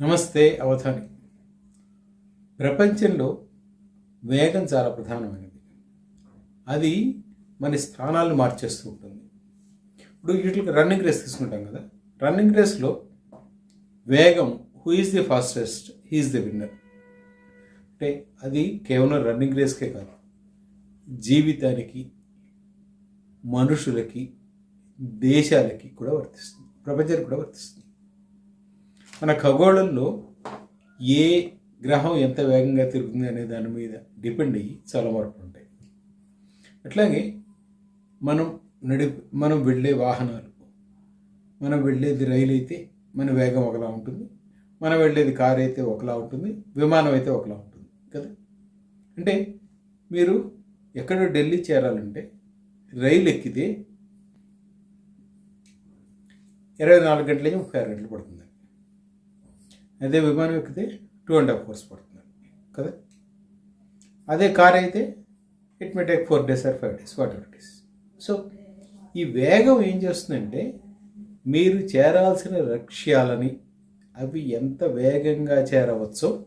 నమస్తే అవధాని. ప్రపంచంలో వేగం చాలా ప్రధానమైనది. అది మన స్థానాలను మార్చేస్తూ ఉంటుంది. ఇప్పుడు వీటికి రన్నింగ్ రేస్ తీసుకుంటాం కదా. రన్నింగ్ రేస్లో వేగం who is the fastest he is the winner అంటే అది కేవలం రన్నింగ్ రేస్కే కాదు. జీవితానికి మనుషులకి దేశాలకి కూడా వర్తిస్తుంది. ప్రపంచానికి కూడా వర్తిస్తుంది. మన ఖగోళంలో ఏ గ్రహం ఎంత వేగంగా తిరుగుతుంది అనే దాని మీద డిపెండ్ అయ్యి చాలా మార్పులు ఉంటాయి. అట్లాగే మనం నడి మనం వెళ్ళే వాహనాలు మనం వెళ్ళేది రైలు అయితే మన వేగం ఒకలా ఉంటుంది మనం వెళ్ళేది కారు అయితే ఒకలా ఉంటుంది విమానం అయితే ఒకలా ఉంటుంది కదా? అంటే మీరు ఎక్కడో ఢిల్లీ చేరాలంటే రైలు ఎక్కితే ఇరవై నాలుగు గంటల నుంచి ముప్పై ఆరు గంటలు పడుతుంది. అదే విమానం ఎక్కితే టూ అండ్ హాఫ్ అవర్స్ పడుతుంది. కదా? అదే కార్ అయితే it may take four days or five days whatever it is so ఈ వేగం ఏం చేస్తుందంటే మీరు చేరాల్సిన లక్ష్యాలని అవి ఎంత వేగంగా చేరవచ్చో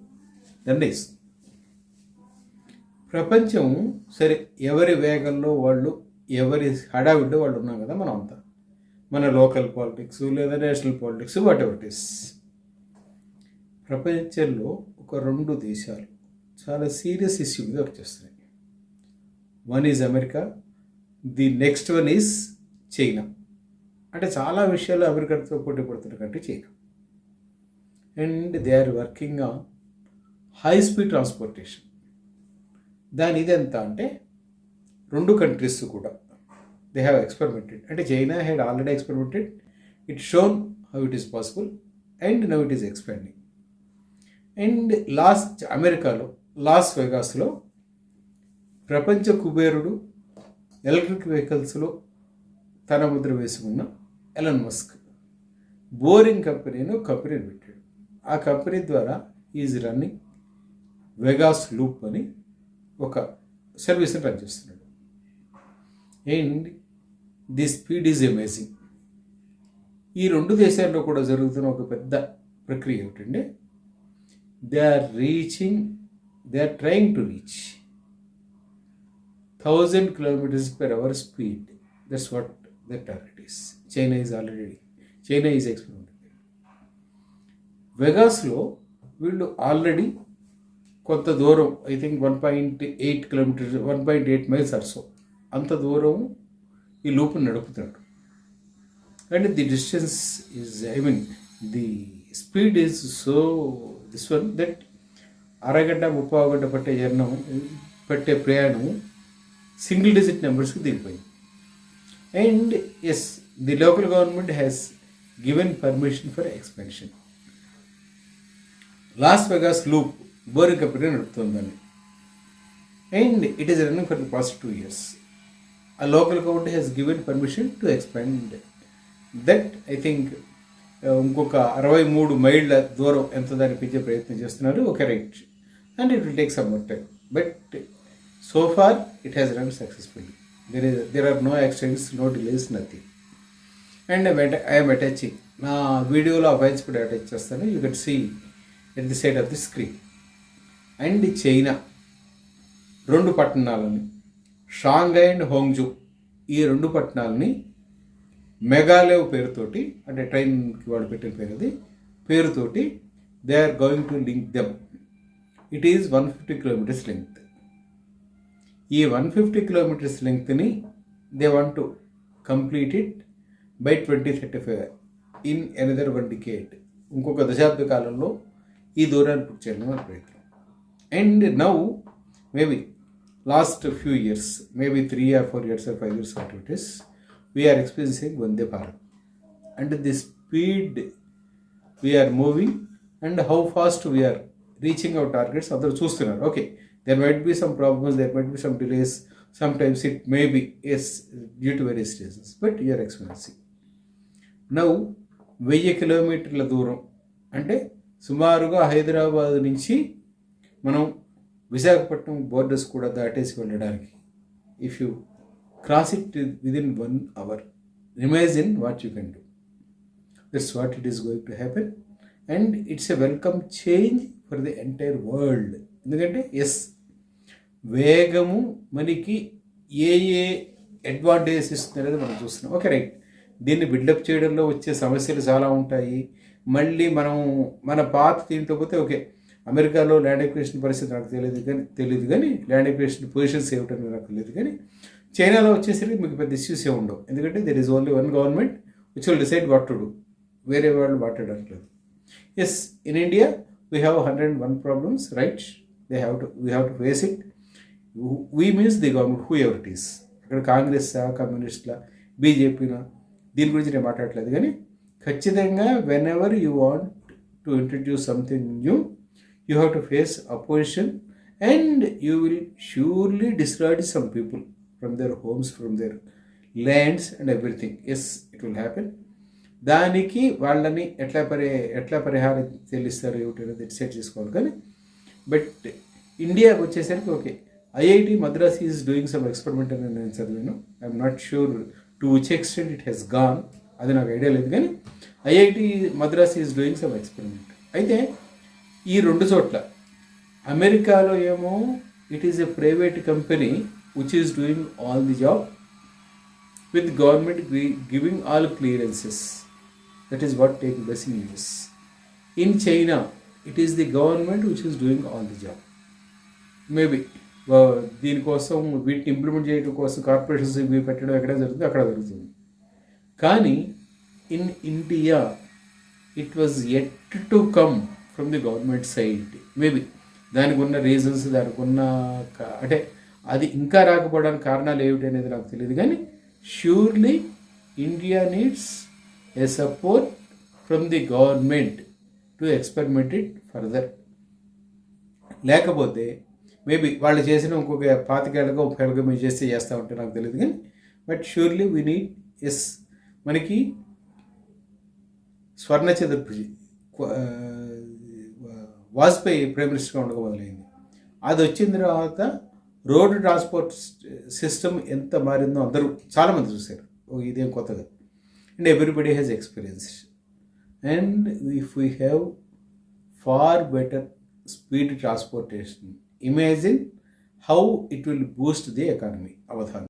నిర్ణయిస్తుంది. ప్రపంచం సరే ఎవరి వేగంలో వాళ్ళు ఎవరి హడావిడ్డో వాళ్ళు ఉన్నాం కదా మనం అంతా. మన లోకల్ పాలిటిక్స్ లేదా national politics whatever it is ప్రపంచంలో ఒక రెండు దేశాలు చాలా సీరియస్ ఇష్యూ మీద వచ్చేస్తున్నాయి. One is America the next one is China అంటే చాలా విషయాలు అమెరికాతో పోటీ పడుతున్న కంటే China and they are working on high speed transportation దాని ఇది ఎంత అంటే రెండు కంట్రీస్ కూడా దే హ్యావ్ ఎక్స్పెరిమెంటెడ్ అంటే China had already experimented it shown how it is possible and now it is expanding and Las అమెరికాలో లాస్ వెగాస్లో ప్రపంచ కుబేరుడు ఎలక్ట్రిక్ వెహికల్స్లో తన ముద్ర వేసుకున్న ఎలన్ మస్క్ బోరింగ్ కంపెనీని కంపెనీని పెట్టాడు. ఆ కంపెనీ ద్వారా ఈజ్ రన్నింగ్ వెగాస్ లూప్ అని ఒక సర్వీస్ని రన్ చేస్తున్నాడు and the speed is amazing ఈ రెండు దేశాల్లో కూడా జరుగుతున్న ఒక పెద్ద ప్రక్రియ ఏమిటంటే they are reaching they are trying to reach thousand kilometres per hour speed that's what the target is China is already China is experiment వెగాస్లో వీళ్ళు ఆల్రెడీ కొంత దూరం I think one point eight kilometres one point eight miles or so అంత దూరం ఈ లోపు నడుపుతున్నాడు. And the distance is I mean the speed is so this one that అరగంట ముప్పై గంట పట్టే జర్నం పట్టే ప్రయాణం సింగిల్ డిజిట్ నెంబర్స్కి దిగిపోయింది. And as the local government has given permission for expansion Las Vegas loop Boring company నడుపుతుందని and it is running for the past two years ఆ local government has given permission to expand that I think ఇంకొక అరవై మూడు మైళ్ళ దూరం ఎంత దానిపించే ప్రయత్నం చేస్తున్నారు ఒక right. And it will take some more time but so far it has run successfully there is there are no accidents no delays nothing and I'm attaching నా వీడియోలో ఆ ఫైల్స్ కూడా అటాచ్ చేస్తాను. You can see at the side of the screen and China రెండు పట్టణాలని. Shanghai and హోంగ్జూ ఈ రెండు పట్టణాలని మెగాలేవ్ పేరుతోటి అంటే ట్రైన్కి వాడు పెట్టిన పేరు అది పేరుతోటి they are going to link them it is one fifty kilometres length ఈ one fifty kilometres లెంగ్త్ని they want to complete it by twenty thirty five in another one decade ఇంకొక దశాబ్ద కాలంలో ఈ దూరాన్ని పూర్తి చేయడం మన ప్రయత్నం. And now maybe last few years maybe three or four years or five years what it is we are experiencing Vande Bharat and the speed we are moving and how fast we are reaching our targets అందరూ చూస్తున్నారు. Okay there might be some problems there might be some delays some times it may be as due to various reasons but you are experiencing now వెయ్యి కిలోమీటర్ల దూరం అంటే సుమారుగా హైదరాబాద్ నుంచి మనం Visakhapatnam borders కూడా దాటేసి వెళ్ళడానికి. If you cross it within one hour imagine what you can do that's what it is going to happen and it's a welcome change for the entire world ఎందుకంటే ఎస్ వేగము మనకి ఏ ఏ అడ్వాంటేజెస్ ఇస్తుంది అనేది మనం చూస్తున్నాం. ఓకే రైట్ దీన్ని బిల్డప్ చేయడంలో వచ్చే సమస్యలు చాలా ఉంటాయి. మళ్ళీ మనం మన పాత దీంట్లో పోతే ఓకే అమెరికాలో ల్యాండ్ ఎక్వేషన్ పరిస్థితి నాకు తెలియదు కానీ తెలియదు కానీ ల్యాండ్ ఎక్వేషన్ పొజిషన్స్ ఏమిటని నాకు తెలియదు కానీ చైనాలో వచ్చేసరికి మీకు పెద్ద ఇష్యూస్ ఏ ఉండవు. ఎందుకంటే there is only one government which will decide what to do వేరే వాళ్ళు మాట్లాడట్లేదు. As in India we have hundred and one problems right they have to we have to face it we means the government whoever it is అక్కడ కాంగ్రెస్ కమ్యూనిస్ట్లా బీజేపీనా దీని గురించి నేను మాట్లాడట్లేదు. కానీ ఖచ్చితంగా whenever you want to introduce something new you have to face opposition and you will surely destroyed some people from their homes from their lands and everything as it will happen దానికి వాళ్ళని ఎట్లా పరి ఎట్లా పరిహారం చెల్లిస్తారు ఏమిటి అనేది decide చేసుకోవాలి. కానీ బట్ ఇండియాకి వచ్చేసరికి okay. IIT Madras is doing some experiment అని నేను చదివాను. I'm not sure to which extent it has gone అది నాకు ఐడియా లేదు. కానీ IIT Madras is doing some experiment అయితే ఈ రెండు చోట్ల అమెరికాలో ఏమో it is a private company which is doing all the job with government gi- giving all clearances. That is what take place in US. In China, it is the government which is doing all the job. Maybe uh, దీనికోసం వీటిని implement చేయడం కోసం corporations ఇవి పెట్టడం ఎక్కడ జరుగుతుంది అక్కడ జరుగుతుంది కానీ in India it was at to come from the government side maybe దానికి ఉన్న రీజన్స్ దానికి ఉన్న అంటే అది ఇంకా రాకపోవడానికి కారణాలు ఏమిటి అనేది నాకు తెలియదు కానీ surely India needs a support from the government to experiment it further లేకపోతే మేబీ వాళ్ళు చేసిన ఇంకొక పాతికేళ్ళగా ముప్పై ఏళ్ళగా మేము చేస్తే చేస్తూ ఉంటే నాకు తెలియదు కానీ but surely we need as మనకి స్వర్ణ చతుర్భుజి వాజ్పేయి ప్రైమ్ మినిస్టర్గా ఉండగా మొదలైంది. అది వచ్చిన తర్వాత రోడ్డు ట్రాన్స్పోర్ట్ సిస్టమ్ ఎంత మారిందో అందరూ చాలామంది చూశారు. ఓ ఇదేం కొత్తగా. And everybody has experience and if we have far better speed transportation imagine how it will boost the economy Avadhanam